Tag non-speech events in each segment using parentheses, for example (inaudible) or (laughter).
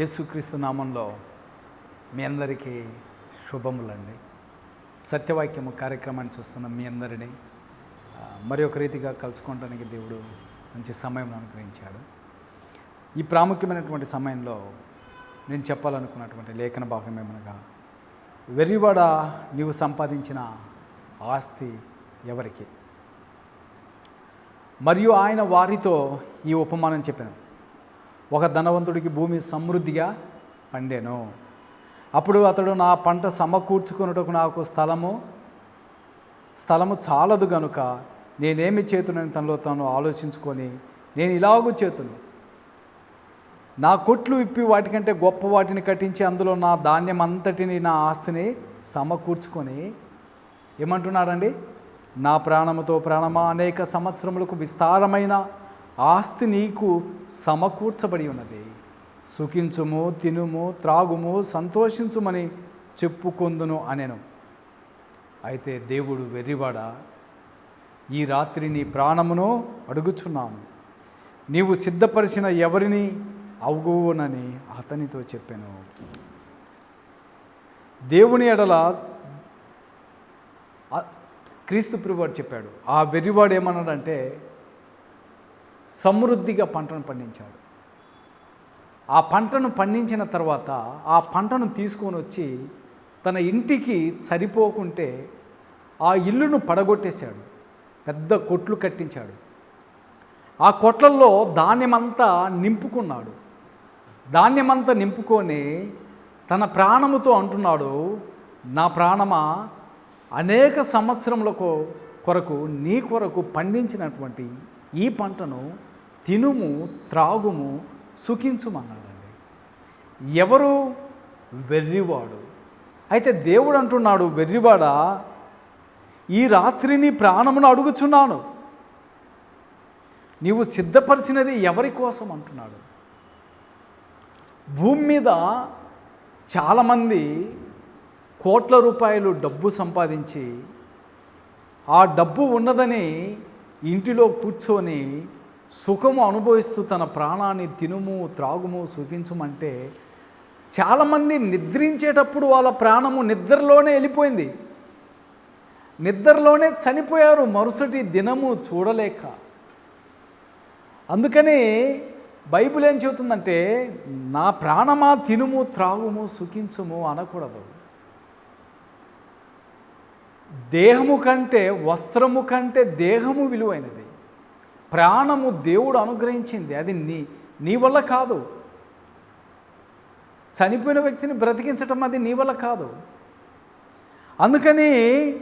యేసుక్రీస్తు నామంలో మీ అందరికీ శుభములండి. సత్యవాక్యము కార్యక్రమాన్ని చూస్తున్న మీ అందరినీ మరి ఒక రీతిగా కలుసుకోవడానికి దేవుడు మంచి సమయం అనుగ్రహించాడు. ఈ ప్రాముఖ్యమైనటువంటి సమయంలో నేను చెప్పాలనుకున్నటువంటి లేఖన భాగం ఏమనగా వెర్రివాడ నీవు సంపాదించిన ఆస్తి ఎవరికి? మరియు ఆయన వారితో ఈ ఉపమానం చెప్పాను. ఒక ధనవంతుడికి భూమి సమృద్ధిగా పండెను. అప్పుడు అతడు నా పంట సమకూర్చుకున్నటకు నాకు స్థలము స్థలము చాలదు గనుక నేనేమి చేతునని తనలో తాను ఆలోచించుకొని నేను ఇలాగూ చేతును. నా కొట్లు ఇప్పి వాటికంటే గొప్ప వాటిని కట్టించి అందులో నా ధాన్యం అంతటిని నా ఆస్తిని సమకూర్చుకొని ఏమంటున్నాడండి? నా ప్రాణముతో ప్రాణమా అనేక సంవత్సరములకు విస్తారమైన ఆస్తి నీకు సమకూర్చబడి ఉన్నది. సుఖించుము తినుము త్రాగుము సంతోషించుమని చెప్పుకొందును అనెను. అయితే దేవుడు వెర్రివాడ ఈ రాత్రి నీ ప్రాణమును అడుగుచున్నాను నీవు సిద్ధపరిచిన ఎవరిని అవుగునని అతనితో చెప్పాను. దేవుని ఎడల క్రీస్తు ప్రభువాడు చెప్పాడు. ఆ వెర్రివాడు ఏమన్నాడంటే సమృద్ధిగా పంటను పండించాడు. ఆ పంటను పండించిన తర్వాత ఆ పంటను తీసుకొని వచ్చి తన ఇంటికి సరిపోకుంటే ఆ ఇల్లును పడగొట్టేశాడు. పెద్ద కొట్లు కట్టించాడు. ఆ కొట్లల్లో ధాన్యమంతా నింపుకున్నాడు. ధాన్యమంతా నింపుకొని తన ప్రాణముతో అంటున్నాడు నా ప్రాణమా అనేక సంవత్సరములకు కొరకు నీ కొరకు పండించినటువంటి ఈ పంటను తినుము త్రాగుము సుఖించుమన్నాడండి. ఎవరు? వెర్రివాడు. అయితే దేవుడు అంటున్నాడు వెర్రివాడా ఈ రాత్రిని ప్రాణమును అడుగుచున్నాను. నీవు సిద్ధపరిచినది ఎవరి కోసం? అంటున్నాడు. భూమి మీద చాలామంది కోట్ల రూపాయలు డబ్బు సంపాదించి ఆ డబ్బు ఉన్నదని ఇంటిలో కూర్చొని సుఖము అనుభవిస్తూ తన ప్రాణాన్ని తినుము త్రాగుము సుఖించమంటే చాలామంది నిద్రించేటప్పుడు వాళ్ళ ప్రాణము నిద్రలోనే వెళ్ళిపోయింది. నిద్రలోనే చనిపోయారు మరుసటి దినము చూడలేక. అందుకని బైబిల్ ఏం చెబుతుందంటే నా ప్రాణమా తినుము త్రాగుము సుఖించుము అనకూడదు. దేహము కంటే వస్త్రము కంటే దేహము విలువైనది. ప్రాణము దేవుడు అనుగ్రహించింది. అది నీ నీ వల్ల కాదు. చనిపోయిన వ్యక్తిని బ్రతికించటం అది నీ వల్ల కాదు. అందుకని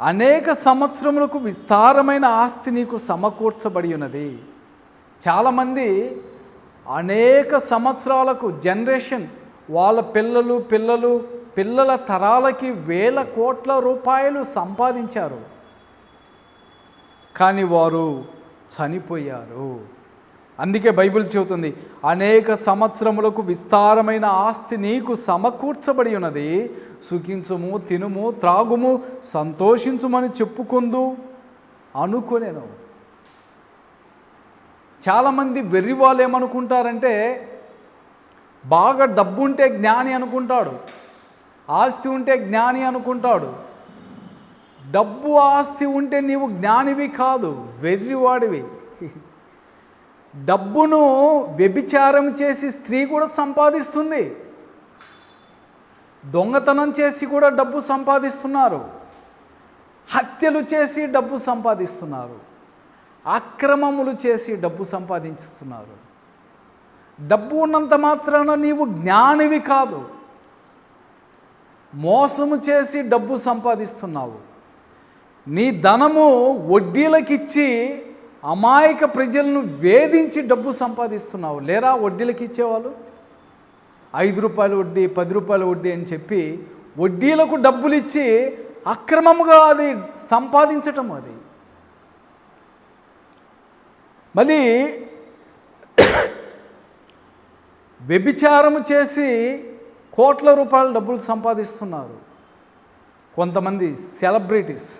అనేక సంవత్సరములకు విస్తారమైన ఆస్తి నీకు సమకూర్చబడి ఉన్నది. చాలామంది అనేక సంవత్సరాలకు జనరేషన్ వాళ్ళ పిల్లలు పిల్లలు పిల్లల తరాలకి వేల కోట్ల రూపాయలు సంపాదించారు. కానీ వారు చనిపోయారు. అందుకే బైబిల్ చెబుతుంది అనేక సంవత్సరములకు విస్తారమైన ఆస్తి నీకు సమకూర్చబడి ఉన్నది. సుఖించుము తినుము త్రాగుము సంతోషించుమని చెప్పుకుందు అనుకునేను. చాలామంది వెర్రి వాళ్ళు ఏమనుకుంటారంటే బాగా డబ్బుంటే జ్ఞాని అనుకుంటాడు. ఆస్తి ఉంటే జ్ఞాని అనుకుంటాడు. డబ్బు ఆస్తి ఉంటే నీవు జ్ఞానివి కాదు వెర్రివాడివి. డబ్బును వ్యభిచారం చేసి స్త్రీ కూడా సంపాదిస్తుంది. దొంగతనం చేసి కూడా డబ్బు సంపాదిస్తున్నారు. హత్యలు చేసి డబ్బు సంపాదిస్తున్నారు. అక్రమములు చేసి డబ్బు సంపాదించుతున్నారు. డబ్బు ఉన్నంత మాత్రాన నీవు జ్ఞానివి కాదు. మోసము చేసి డబ్బు సంపాదిస్తున్నావు. నీ ధనము వడ్డీలకిచ్చి అమాయక ప్రజలను వేధించి డబ్బు సంపాదిస్తున్నావు. లేరా వడ్డీలకి ఇచ్చేవాళ్ళు ఐదు రూపాయల వడ్డీ పది రూపాయల వడ్డీ అని చెప్పి వడ్డీలకు డబ్బులు ఇచ్చి అక్రమముగా అది సంపాదించటం అది. మళ్ళీ (coughs) వ్యభిచారము చేసి కోట్ల రూపాయల డబ్బులు సంపాదిస్తున్నారు. కొంతమంది సెలబ్రిటీస్.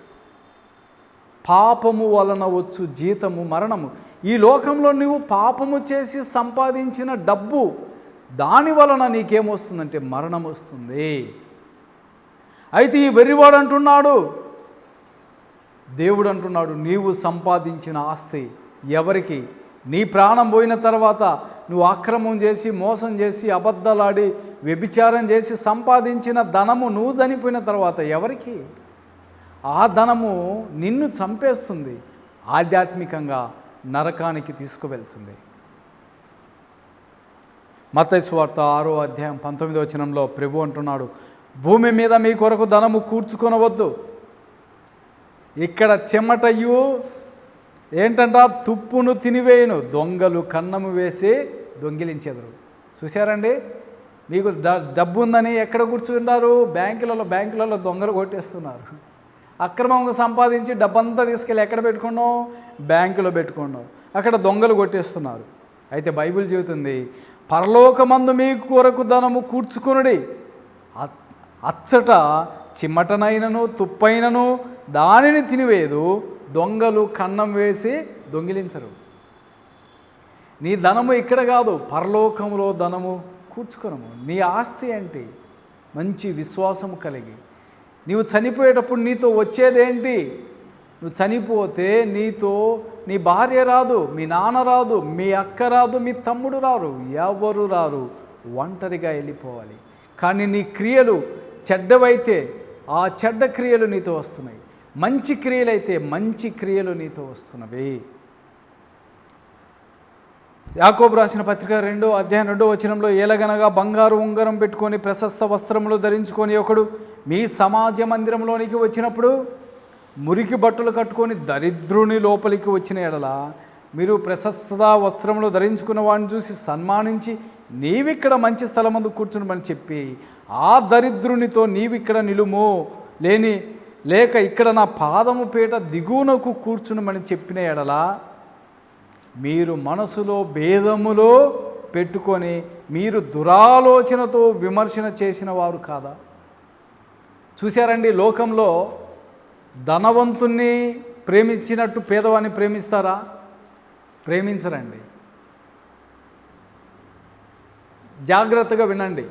పాపము వలన వచ్చు జీతము మరణము. ఈ లోకంలో నువ్వు పాపము చేసి సంపాదించిన డబ్బు దాని వలన నీకేమొస్తుందంటే మరణం వస్తుంది. అయితే ఈ వెర్రివాడు అంటున్నాడు దేవుడు అంటున్నాడు నీవు సంపాదించిన ఆస్తి ఎవరికి? నీ ప్రాణం పోయిన తర్వాత నువ్వు అక్రమం చేసి మోసం చేసి అబద్ధాలాడి వ్యభిచారం చేసి సంపాదించిన ధనము నువ్వు చనిపోయిన తర్వాత ఎవరికి? ఆ ధనము నిన్ను చంపేస్తుంది. ఆధ్యాత్మికంగా నరకానికి తీసుకువెళ్తుంది. మత్తయి ఆరో అధ్యాయం పంతొమ్మిదో వచనంలో ప్రభు అంటున్నాడు భూమి మీద మీ కొరకు ధనము కూర్చుకొనవద్దు. ఇక్కడ చెమటయు ఏంటంట? తుప్పును తినివేయను. దొంగలు కన్నము వేసి దొంగిలించెదరు. చూశారండి? మీకు డ డబ్బు ఉందని ఎక్కడ కూర్చుంటారు? బ్యాంకులలో బ్యాంకులలో దొంగలు కొట్టేస్తున్నారు. అక్రమంగా సంపాదించి డబ్బంతా తీసుకెళ్ళి ఎక్కడ పెట్టుకున్నాం బ్యాంకులో పెట్టుకున్నాం అక్కడ దొంగలు కొట్టేస్తున్నారు. అయితే బైబిల్ చెబుతుంది పరలోకమందు మీ కొరకు ధనము కూర్చుకునుడి. అచ్చట చిమ్మటనైనను తుప్పైనను దానిని తినివేదు. దొంగలు కన్నం వేసి దొంగిలించరు. నీ ధనము ఇక్కడ కాదు పరలోకంలో ధనము కూర్చుకునము. నీ ఆస్తి ఏంటి? మంచి విశ్వాసము కలిగి. నీవు చనిపోయేటప్పుడు నీతో వచ్చేదేంటి? నువ్వు చనిపోతే నీతో నీ భార్య రాదు మీ నాన్న రాదు మీ అక్క రాదు మీ తమ్ముడు రారు ఎవరు రారు? ఒంటరిగా వెళ్ళిపోవాలి. కానీ నీ క్రియలు చెడ్డవైతే ఆ చెడ్డ క్రియలు నీతో వస్తున్నాయి. మంచి క్రియలైతే మంచి క్రియలు నీతో వస్తున్నవి. యాకోబు రాసిన పత్రిక రెండో అధ్యాయం రెండో వచనంలో ఏలగనగా బంగారు ఉంగరం పెట్టుకొని ప్రశస్త వస్త్రములు ధరించుకొని ఒకడు మీ సమాజ మందిరంలోనికి వచ్చినప్పుడు మురికి బట్టలు కట్టుకొని దరిద్రుని లోపలికి వచ్చిన ఎడల మీరు ప్రశస్త వస్త్రములు ధరించుకున్న వాడిని చూసి సన్మానించి నీవిక్కడ మంచి స్థలం ముందు కూర్చునమని చెప్పి ఆ దరిద్రునితో నీవిక్కడ నిలుము లేని లేక ఇక్కడ నా పాదము పీట దిగువనకు కూర్చునమని చెప్పిన ఎడలా మీరు మనసులో భేదములో పెట్టుకొని మీరు దురాలోచనతో విమర్శన చేసిన వారు కాదా? చూశారండి లోకంలో ధనవంతుణ్ణి ప్రేమించినట్టు పేదవాన్ని ప్రేమిస్తారా? ప్రేమించరండి. జాగ్రత్తగా వినండి.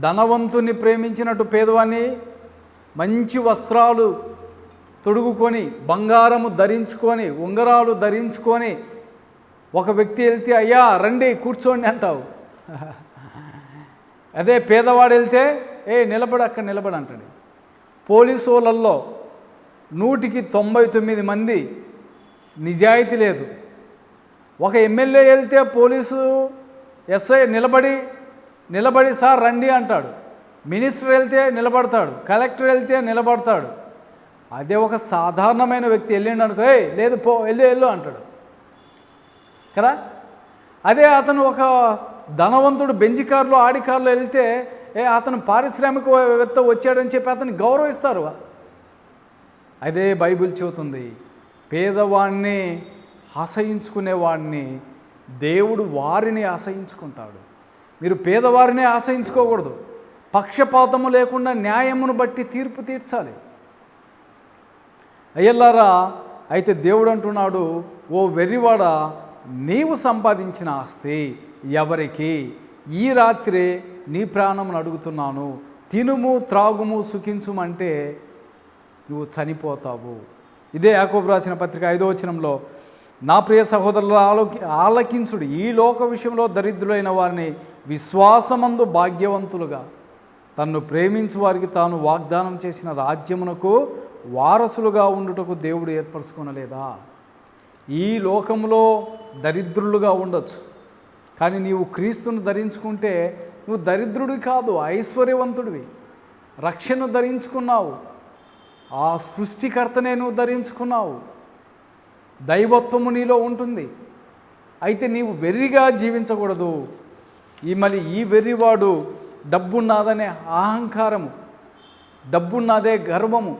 ధనవంతుని ప్రేమించినట్టు పేదవాన్ని మంచి వస్త్రాలు తొడుగుకొని బంగారము ధరించుకొని ఉంగరాలు ధరించుకొని ఒక వ్యక్తి వెళ్తే అయ్యా రండి కూర్చోండి అంటావు. (laughs) అదే పేదవాడు వెళ్తే ఏ నిలబడి అక్కడ నిలబడి అంటాడు. పోలీసు వాళ్ళల్లో నూటికి తొంభై తొమ్మిది మంది నిజాయితీ లేదు. ఒక ఎమ్మెల్యే వెళ్తే పోలీసు ఎస్ఐ నిలబడి నిలబడి సార్ రండి అంటాడు. మినిస్టర్ వెళ్తే నిలబడతాడు కలెక్టర్ వెళ్తే నిలబడతాడు. అదే ఒక సాధారణమైన వ్యక్తి వెళ్ళిండు అనుకో ఏ లేదు పో వెళ్ళు వెళ్ళు అంటాడు. కదా? అదే అతను ఒక ధనవంతుడు బెంజి కారులో ఆడి కారులో వెళ్తే ఏ అతను పారిశ్రామికవేత్త వచ్చాడని చెప్పి అతను గౌరవిస్తారు అదే బైబిల్ చెబుతుంది పేదవాడిని ఆశయించుకునేవాడిని దేవుడు వారిని ఆశయించుకుంటాడు మీరు పేదవారిని ఆశయించుకోకూడదు పక్షపాతము లేకుండా న్యాయమును బట్టి తీర్పు తీర్చాలి. అయ్యల్లారా అయితే దేవుడు అంటున్నాడు ఓ వెర్రివాడ నీవు సంపాదించిన ఆస్తి ఎవరికి? ఈ రాత్రే నీ ప్రాణమును అడుగుతున్నాను. తినుము త్రాగుము సుఖించుమంటే నువ్వు చనిపోతావు. ఇదే యాకోబు రాసిన పత్రిక ఐదో వచనంలో నా ప్రియ సహోదరుల ఆలోకి ఆలకించుడు. ఈ లోక విషయంలో దరిద్రులైన వారిని విశ్వాసమందు భాగ్యవంతులుగా తన్ను ప్రేమించు వారికి తాను వాగ్దానం చేసిన రాజ్యమునకు వారసులుగా ఉండుటకు దేవుడు ఏర్పరచుకొనలేదా? ఈ లోకంలో దరిద్రులుగా ఉండొచ్చు. కానీ నీవు క్రీస్తును ధరించుకుంటే నువ్వు దరిద్రుడి కాదు ఐశ్వర్యవంతుడివి. రక్షణ ధరించుకున్నావు. ఆ సృష్టికర్తనే నువ్వు ధరించుకున్నావు. దైవత్వము నీలో ఉంటుంది. అయితే నీవు వెర్రిగా జీవించకూడదు. ఈ మళ్ళీ ఈ వెర్రివాడు డబ్బున్నదనే అహంకారము డబ్బున్నదే గర్వము.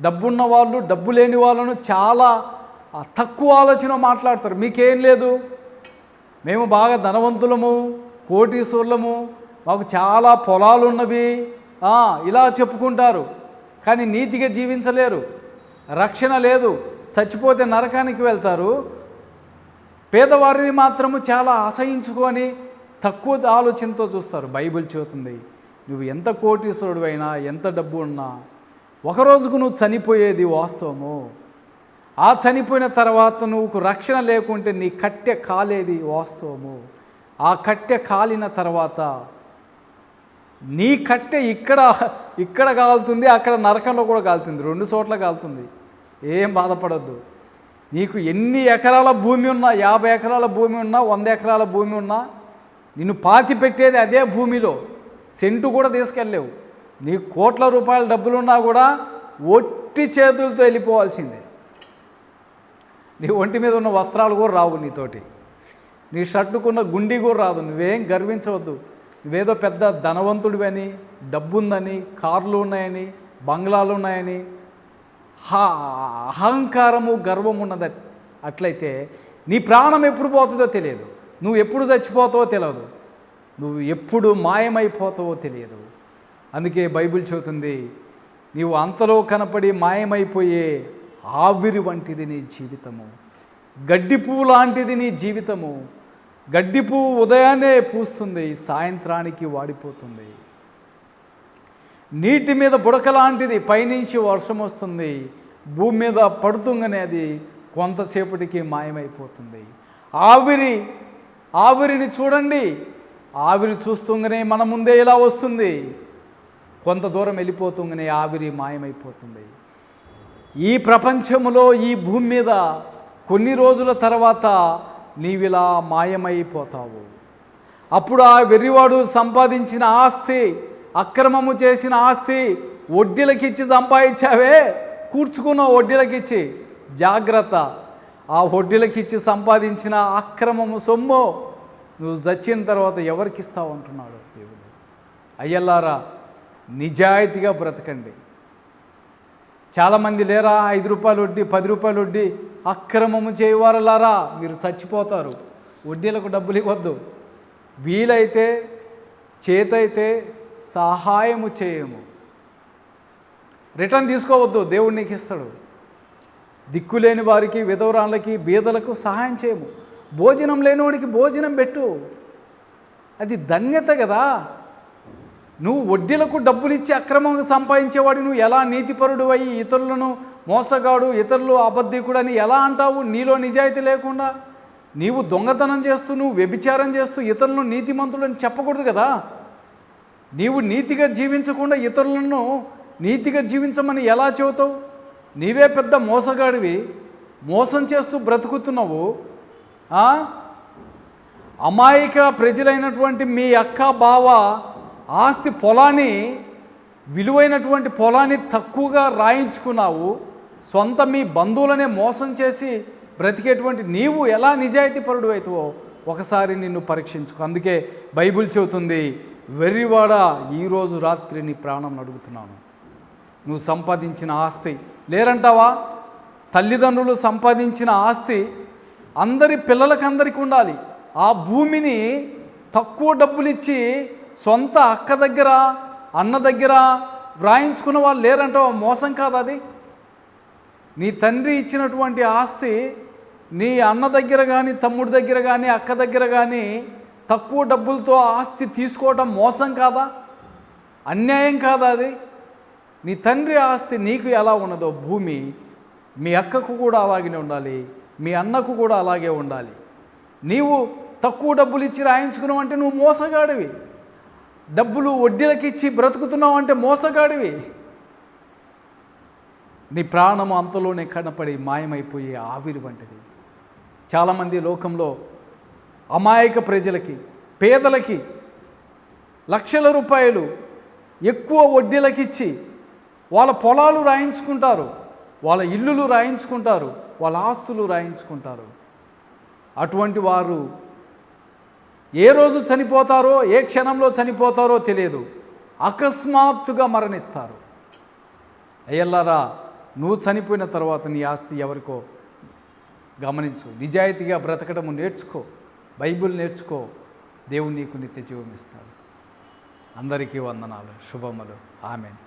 డబ్బున్న వాళ్ళు డబ్బు లేని వాళ్ళను చాలా తక్కువ ఆలోచన మాట్లాడతారు. మీకేం లేదు? మేము బాగా ధనవంతులము కోటీశ్వర్లము మాకు చాలా పొలాలు ఉన్నవి ఇలా చెప్పుకుంటారు. కానీ నీతిగా జీవించలేరు. రక్షణ లేదు. చచ్చిపోతే నరకానికి వెళ్తారు. పేదవారిని మాత్రము చాలా అసహించుకొని తక్కువ ఆలోచనతో చూస్తారు. బైబిల్ చెబుతుంది నువ్వు ఎంత కోటీశ్వరుడు అయినా ఎంత డబ్బు ఉన్నా ఒక రోజుకు నువ్వు చనిపోయేది వాస్తవము. ఆ చనిపోయిన తర్వాత నువ్వు రక్షణ లేకుంటే నీ కట్టె కాలేది వాస్తవము. ఆ కట్టె కాలిన తర్వాత నీ కట్టె ఇక్కడ ఇక్కడ కాలుతుంది అక్కడ నరకంలో కూడా కాలుతుంది. రెండు చోట్ల కాలుతుంది. ఏం బాధపడద్దు. నీకు ఎన్ని ఎకరాల భూమి ఉన్నా యాభై ఎకరాల భూమి ఉన్నా వంద ఎకరాల భూమి ఉన్నా నిన్ను పాతి పెట్టేది అదే భూమిలో. సెంటు కూడా తీసుకెళ్ళలేవు. నీ కోట్ల రూపాయల డబ్బులున్నా కూడా ఒట్టి చేతులతో వెళ్ళిపోవాల్సిందే. నీ ఒంటి మీద ఉన్న వస్త్రాలు కూడా రావు నీతోటి. నీ షర్టుకున్న గుండి కూడా రాదు. నువ్వేం గర్వించవద్దు. నువ్వేదో పెద్ద ధనవంతుడివని డబ్బుందని కార్లు ఉన్నాయని బంగ్లాలు ఉన్నాయని అహంకారము గర్వం ఉన్నది అట్లయితే నీ ప్రాణం ఎప్పుడు పోతుందో తెలియదు. నువ్వు ఎప్పుడు చచ్చిపోతావో తెలియదు నువ్వు ఎప్పుడు మాయమైపోతావో తెలియదు. అందుకే బైబిల్ చెబుతుంది నీవు అంతలో కనపడి మాయమైపోయే ఆవిరి వంటిది నీ జీవితము. గడ్డి పువ్వు లాంటిది నీ జీవితము. గడ్డి పువ్వు ఉదయాన్నే పూస్తుంది సాయంత్రానికి వాడిపోతుంది. నీటి మీద బుడక లాంటిది పైనుంచి వర్షం వస్తుంది. భూమి మీద పడుతుంగానే అది కొంతసేపటికి మాయమైపోతుంది. ఆవిరి ఆవిరిని చూడండి. ఆవిరి చూస్తుంగానే మన ముందే ఇలా వస్తుంది. కొంత దూరం వెళ్ళిపోతుంగానే ఆవిరి మాయమైపోతుంది. ఈ ప్రపంచంలో ఈ భూమి మీద కొన్ని రోజుల తర్వాత నీవిలా మాయమైపోతావు. అప్పుడు ఆ వెర్రివాడు సంపాదించిన ఆస్తి అక్రమము చేసిన ఆస్తి వడ్డీలకిచ్చి సంపాదించావే? కూర్చుకున్న వడ్డీలకిచ్చి. జాగ్రత్త. ఆ వడ్డీలకిచ్చి సంపాదించిన అక్రమము సొమ్ము నువ్వు చచ్చిన తర్వాత ఎవరికి ఇస్తావు అంటున్నాడు దేవుడు. అయ్యల్లారా నిజాయితీగా బ్రతకండి. చాలామంది లేరా ఐదు రూపాయలు వడ్డీ పది రూపాయలు వడ్డీ అక్రమము చేయవారలారా మీరు చచ్చిపోతారు. వడ్డీలకు డబ్బులు ఇవ్వద్దు. వీలైతే చేతైతే సహాయము చేయము. రిటర్న్ తీసుకోవద్దు దేవుడు నీకు ఇస్తాడు. దిక్కులేని వారికి విధవరాళ్ళకి బీదలకు సహాయం చేయము. భోజనం లేనివాడికి భోజనం పెట్టు. అది ధన్యత కదా. నువ్వు వడ్డీలకు డబ్బులు ఇచ్చి అక్రమంగా సంపాదించేవాడు నువ్వు ఎలా నీతిపరుడు అయ్యి ఇతరులను మోసగాడు ఇతరులు అబద్ధికుడు అని ఎలా అంటావు? నీలో నిజాయితీ లేకుండా నీవు దొంగతనం చేస్తూ నువ్వు వ్యభిచారం చేస్తూ ఇతరులను నీతిమంతులని చెప్పకూడదు కదా. నీవు నీతిగా జీవించకుండా ఇతరులను నీతిగా జీవించమని ఎలా చెబుతావు? నీవే పెద్ద మోసగాడివి మోసం చేస్తూ బ్రతుకుతున్నావు అమాయక ప్రజలైనటువంటి మీ అక్క బావ ఆస్తి పొలాన్ని విలువైనటువంటి పొలాన్ని తక్కువగా రాయించుకున్నావు సొంత మీ బంధువులనే మోసం చేసి బ్రతికేటువంటి నీవు ఎలా నిజాయితీ పరుడు అవుతావో ఒకసారి నిన్ను పరీక్షించుకో. అందుకే బైబిల్ చెబుతుంది వెర్రివాడ ఈరోజు రాత్రి నీ ప్రాణం అడుగుతున్నాను. నువ్వు సంపాదించిన ఆస్తి. లేరంటావా? తల్లిదండ్రులు సంపాదించిన ఆస్తి అందరి పిల్లలకందరికీ ఉండాలి. ఆ భూమిని తక్కువ డబ్బులు ఇచ్చి సొంత అక్క దగ్గర అన్న దగ్గర వ్రాయించుకున్న వాళ్ళు లేరంటావా? మోసం కాదు అది? నీ తండ్రి ఇచ్చినటువంటి ఆస్తి నీ అన్న దగ్గర కానీ తమ్ముడి దగ్గర కానీ అక్క దగ్గర కానీ తక్కువ డబ్బులతో ఆస్తి తీసుకోవడం మోసం కాదా? అన్యాయం కాదా అది? నీ తండ్రి ఆస్తి నీకు ఎలా ఉన్నదో భూమి మీ అక్కకు కూడా అలాగే ఉండాలి. మీ అన్నకు కూడా అలాగే ఉండాలి. నీవు తక్కువ డబ్బులు ఇచ్చి రాయించుకున్నావు అంటే నువ్వు మోసగాడివి. డబ్బులు వడ్డీలకి ఇచ్చి బ్రతుకుతున్నావు అంటే మోసగాడివి. నీ ప్రాణం అంతలోనే కనపడి మాయమైపోయే ఆవిరి వంటిది. చాలామంది లోకంలో అమాయక ప్రజలకి పేదలకి లక్షల రూపాయలు ఎక్కువ వడ్డీలకిచ్చి వాళ్ళ పొలాలు రాయించుకుంటారు వాళ్ళ ఇల్లులు రాయించుకుంటారు వాళ్ళ ఆస్తులు రాయించుకుంటారు. అటువంటి వారు ఏ రోజు చనిపోతారో ఏ క్షణంలో చనిపోతారో తెలియదు. అకస్మాత్తుగా మరణిస్తారు. అయ్యల్లారా నువ్వు చనిపోయిన తర్వాత నీ ఆస్తి ఎవరికో గమనించు. నిజాయితీగా బ్రతకడము నేర్చుకో. బైబిల్ నేర్చుకో. దేవుడు నీకు నిత్య జీవం ఇస్తాడు. అందరికీ వందనాలు. శుభములు. ఆమెను.